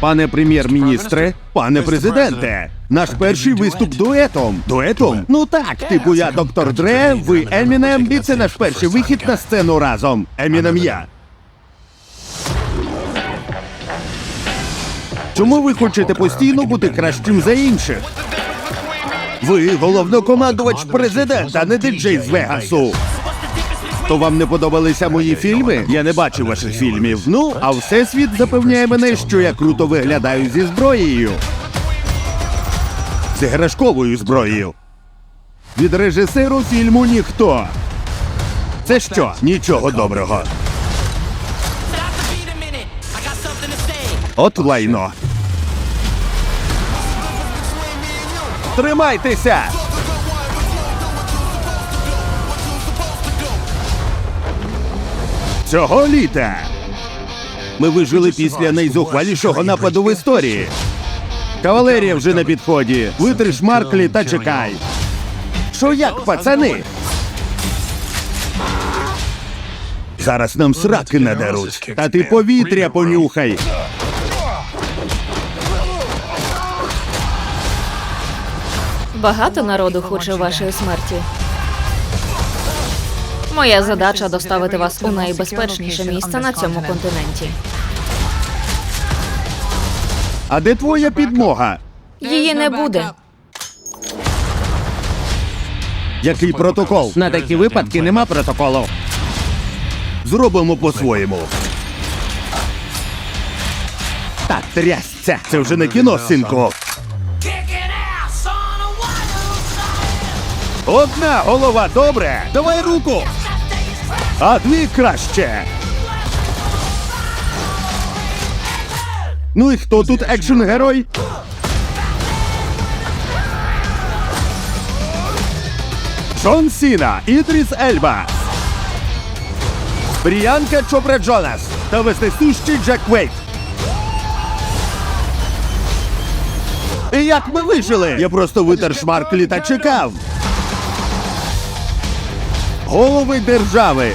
Пане прем'єр-міністре, пане президенте, наш перший виступ дуетом. Дуетом? Ну так, типу я доктор Дре, ви Емінем, і це наш перший вихід на сцену разом. Емінем я. Чому ви хочете постійно бути кращим за інших? Ви головнокомандувач президента, а не диджей з Вегасу. То вам не подобалися мої фільми? Я не бачив ваших фільмів. Ну, а всесвіт запевняє мене, що я круто виглядаю зі зброєю. З іграшковою зброєю. Від режисеру фільму ніхто. Це що? Нічого доброго. От лайно. Тримайтеся! Цього літа ми вижили після найзухвалішого нападу в історії. Кавалерія вже на підході. Витриш Марклі та чекай. Що як, пацани? Зараз нам сраки надеруть. Та ти повітря понюхай. Багато народу хоче вашої смерті. Моя задача доставити вас у найбезпечніше місце на цьому континенті. А де твоя підмога? Її не буде. Який протокол? На такі випадки нема протоколу. Зробимо по-своєму. Так, трясця. Це вже не кіно, синку. Одна голова добре. Давай руку. А дві краще. Ну і хто тут екшн герой? Джон Сіна, Ідріс Ельба. Бріянка Чопра Джонас та вездесущий Джек Вейт. І як ми вижили? Я просто витер шмарклі та чекав. Голови держави.